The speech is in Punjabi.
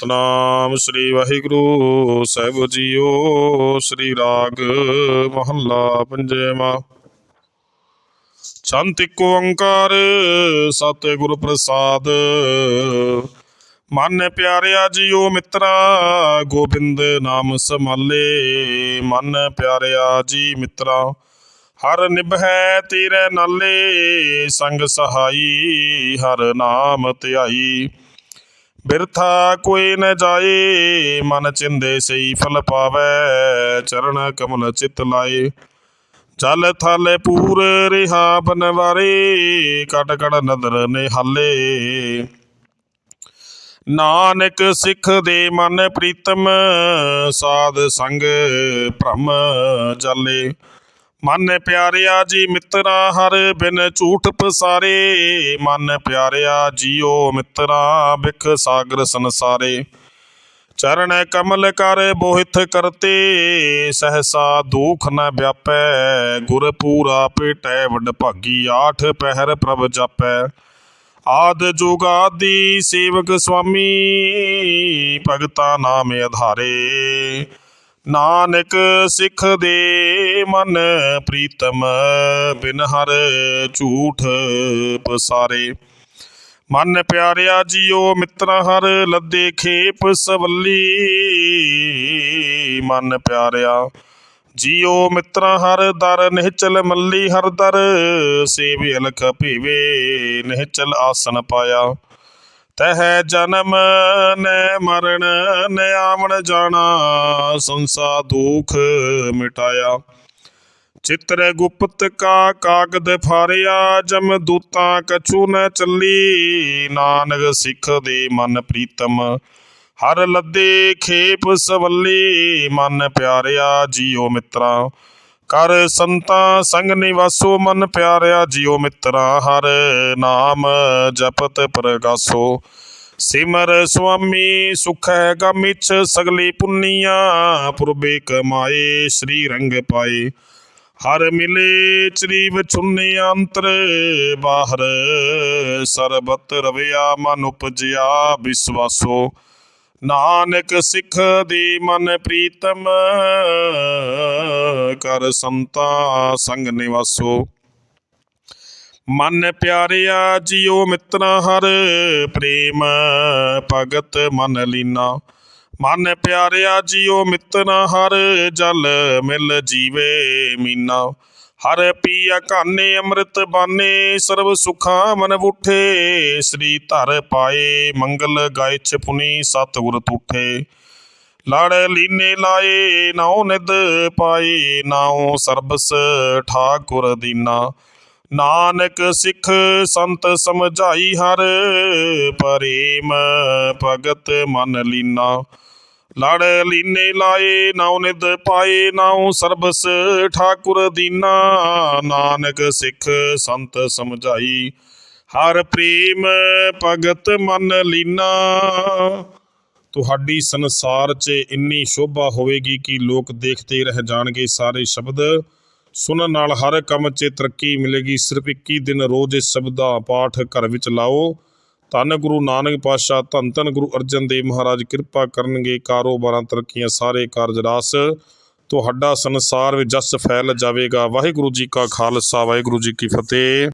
ਸਤਨਾਮ ਸ੍ਰੀ ਵਾਹਿਗੁਰੂ, ਸਾਹਿਬ ਜੀਓ, ਸ੍ਰੀ ਰਾਗ ਮਹੱਲਾ ਪੰਜਵਾਂ। ਸ਼ਾਂਤ ਏਕ ਓੰਕਾਰ ਸਤਿ ਪ੍ਰਸਾਦ। ਮਨ ਪਿਆਰਿਆ ਜੀਓ ਮਿੱਤਰਾ, ਗੋਬਿੰਦ ਨਾਮ ਸਮਾਲੇ ਮਨ ਪਿਆਰਿਆ ਜੀ ਮਿੱਤਰਾ, ਹਰ ਨਿਭੈ ਤੇਰੇ ਨਾਲੇ। ਸੰਗ ਸਹਾਈ, ਹਰ ਨਾਮ ਧਿਆਈ। ਬਿਰਥਾ ਕੋਈ ਨ ਜਾਏ, ਮਨ ਚਿੰਦੇ ਸਈ ਫਲ ਪਾਵੈ, ਚਰਨ ਕਮਲ ਚਿਤ ਲਾਏ। ਜਲ ਥਾਲੇ ਪੂਰ ਰਿਹਾ ਬਨਵਾਰੇ, ਕਟ ਕਟ ਨਦਰ ਨਿਹਾਲੇ ਨਾਨਕ ਸਿੱਖ ਦੇ ਮਨ ਪ੍ਰੀਤਮ, ਸਾਧ ਸੰਗ ਭ੍ਰਮ ਚਾਲੇ ਮਨ ਪਿਆਰਿਆ ਜੀ ਮਿੱਤਰਾ, ਹਰ ਬਿਨ ਝੂਠ ਪਸਾਰੇ। ਮਨ ਪਿਆਰਿਆ ਜੀਓ ਮਿੱਤਰਾ ਬਿਖ ਸਾਗਰ ਸੰਸਾਰੇ। ਚਰਨ ਕਮਲ ਕਰ ਬੋਹਿਤ ਕਰਤੇ। ਸਹਸਾ ਦੁਖ ਨ ਵਿਆਪੈ, ਗੁਰ ਪੂਰਾ ਭੇਟੈ ਵਡ ਭਾਗੀ ਆਠ ਪਹਿਰ ਪ੍ਰਭ ਜਾਪੈ। ਆਦ ਜੁਗਾਦੀ ਸੇਵਕ ਸੁਆਮੀ ਭਗਤਾ ਨਾਮ ਆਧਾਰੇ। ਨਾਨਕ ਸਿੱਖ ਦੇ ਮਨ ਪ੍ਰੀਤਮ ਬਿਨ ਹਰ ਝੂਠ ਪਸਾਰੇ। ਮਨ ਪਿਆਰਿਆ ਜੀਓ ਮਿੱਤਰ ਹਰ ਲੱਦੇ ਖੇਪ ਸਵੱਲੀ। ਮਨ ਪਿਆਰਿਆ ਜੀਓ ਮਿੱਤਰ ਹਰ ਦਰ ਨਿਹਚਲ ਮੱਲੀ। ਹਰ ਦਰ ਸੇਵੇ ਅਲਖ ਭੀਵੇ, ਨਿਹਚਲ ਆਸਨ ਪਾਇਆ। ਤਹ ਜਨਮ ਨੈ ਮਰਨ ਨੈ ਆਵਣ ਜਾਣਾ, ਸੰਸਾ ਦੁਖ ਮਿਟਾਇਆ। ਚਿਤਰ ਗੁਪਤ ਕਾ ਕਾਗਦ ਫਾਰਿਆ, ਜਮ ਦੂਤਾਂ ਕਛੂ ਨ ਚੱਲੀ। ਨਾਨਕ ਸਿੱਖ ਦੇ ਮਨ ਪ੍ਰੀਤਮ, ਹਰ ਲੱਦੇ ਖੇਪ ਸਵੱਲੀ। ਮਨ ਪਿਆਰਿਆ ਜੀਓ ਮਿੱਤਰਾ ਕਰ ਸੰਤਾਂ ਸੰਗ ਨਿਵਾਸੋ ਮਨ ਪਿਆਰਿਆ ਜੀਓ ਮਿੱਤਰਾ, ਹਰ ਨਾਮ ਜਪਤ ਪ੍ਰਗਾਸੋ। ਸਿਮਰ ਸੁਆਮੀ ਸੁਖ ਹੈ ਗਮਿਛ ਸਗਲੀ ਪੁੰਨੀਆਂ, ਪੁਰਬੇ ਕਮਾਏ ਸ੍ਰੀ ਰੰਗ ਪਾਏ। ਹਰ ਮਿਲੇ ਚਰੀਵ ਚੁੰਨੇ ਅੰਤਰ, ਬਾਹਰ ਸਰਬਤ ਰਵਿਆ ਮਨ ਉਪਜਿਆ ਵਿਸਵਾਸੋ। ਨਾਨਕ ਸਿੱਖ ਦੀ ਮਨ ਪ੍ਰੀਤਮ ਕਰ ਸੰਤਾ ਸੰਗ ਨਿਵਾਸੋ। ਮਨ ਪਿਆਰਿਆ ਜੀਓ ਮਿੱਤਰਾ ਹਰ, ਪ੍ਰੇਮ ਭਗਤ ਮਨ ਲੀਨਾ। ਮਨ ਪਿਆਰਿਆ ਜੀਓ ਮਿੱਤਰਾ ਹਰ, ਜਲ ਮਿਲ ਜੀਵੇ ਮੀਨਾ। ਹਰ ਪੀਆ ਕਾਨੇ ਅੰਮ੍ਰਿਤ ਬਾਨੇ, ਸਰਬ ਸੁਖਾ ਮਨ ਬੁਠੇ। ਸ੍ਰੀ ਧਰ ਪਾਏ ਮੰਗਲ ਗਾਇਛ ਪੁਨੀ, ਸਤਿਗੁਰ ਤੂਠੇ। ਲੜ ਲੀਨੇ ਲਾਏ ਨਾਉ ਨਿਦ ਪਾਏ, ਨਾਉ ਸਰਬਸ ਠਾਕੁਰ ਦੀਨਾ। ਨਾਨਕ ਸਿੱਖ ਸੰਤ ਸਮਝਾਈ ਹਰ, ਪ੍ਰੇਮ ਭਗਤ ਮਨ ਲੀਨਾ। ਲੜ ਲੀਨੇ ਲਾਏ ਨਾਉ ਨਿਦ ਪਾਏ, ਨਾਉ ਸਰਬਸ ਠਾਕੁਰ ਦੀਨਾ। ਨਾਨਕ ਸਿੱਖ ਸੰਤ ਸਮਝਾਈ ਹਰ, ਪ੍ਰੇਮ ਭਗਤ ਮਨ ਲੀਨਾ। ਤੁਹਾਡੀ ਸੰਸਾਰ 'ਚ ਇੰਨੀ ਸ਼ੋਭਾ ਹੋਵੇਗੀ ਕਿ ਲੋਕ ਦੇਖਦੇ ਰਹਿ ਜਾਣਗੇ ਸਾਰੇ ਸ਼ਬਦ। ਸੁਣਨ ਨਾਲ ਹਰ ਕੰਮ 'ਚ ਤਰੱਕੀ ਮਿਲੇਗੀ। ਸਿਰਫ 21 ਦਿਨ ਰੋਜ਼ ਇਸ ਸ਼ਬਦ ਦਾ ਪਾਠ ਘਰ ਵਿੱਚ ਲਾਓ। ਧੰਨ ਗੁਰੂ ਨਾਨਕ ਪਾਤਸ਼ਾਹ, ਧੰਨ ਧੰਨ ਗੁਰੂ ਅਰਜਨ ਦੇਵ ਮਹਾਰਾਜ, ਕਿਰਪਾ ਕਰਨਗੇ ਕਾਰੋਬਾਰਾਂ, ਤਰੱਕੀਆਂ, ਸਾਰੇ ਕਾਰਜ ਰਾਸ। ਤੁਹਾਡਾ ਸੰਸਾਰ ਵਿੱਚ ਜਸ ਫੈਲ ਜਾਵੇਗਾ। ਵਾਹਿਗੁਰੂ ਜੀ ਕਾ ਖਾਲਸਾ, ਵਾਹਿਗੁਰੂ ਜੀ ਕੀ ਫਤਿਹ।